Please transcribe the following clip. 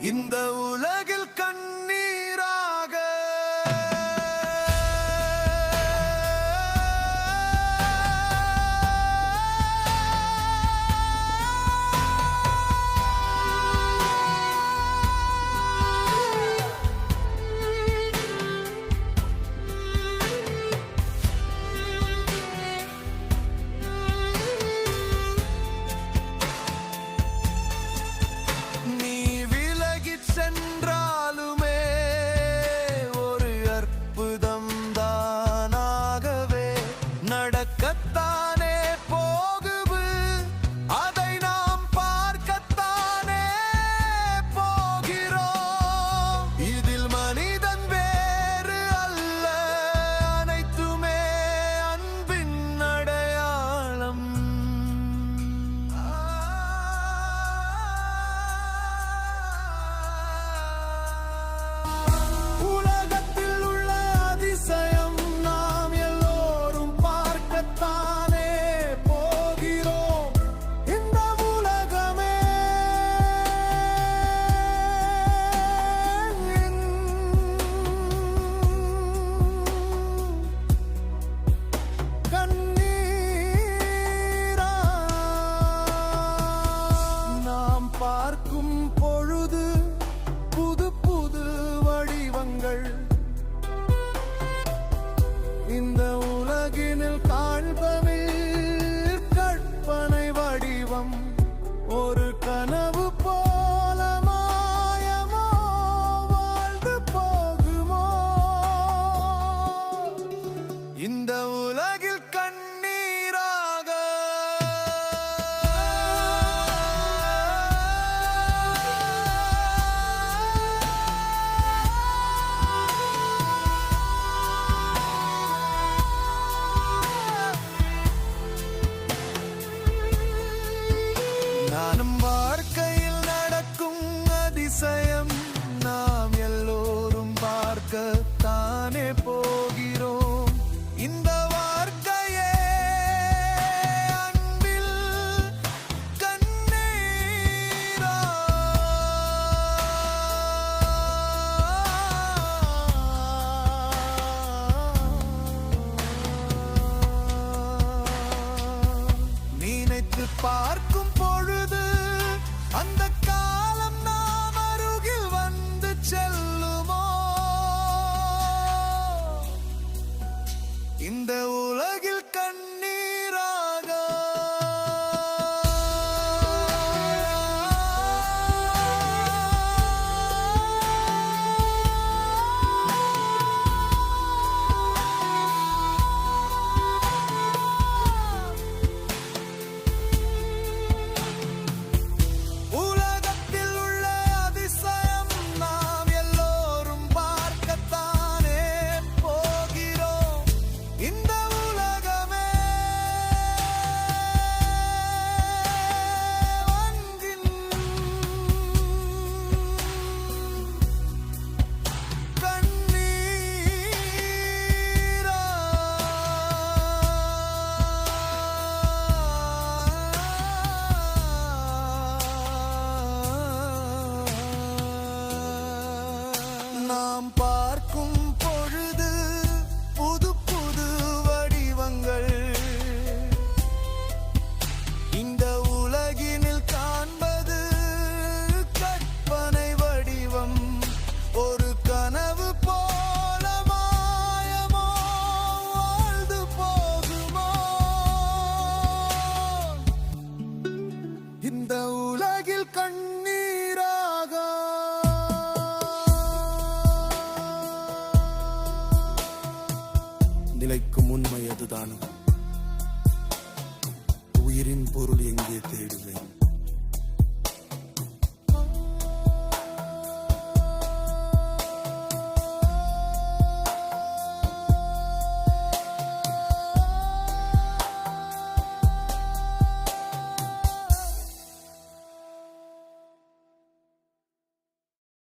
இந்த உலக അഴകിനിൽ കാൺപവ தியானம் வாழ்க்கை I'm part. அதுதானோ உயிரின் பொருள் எங்கே தேடுவேன்?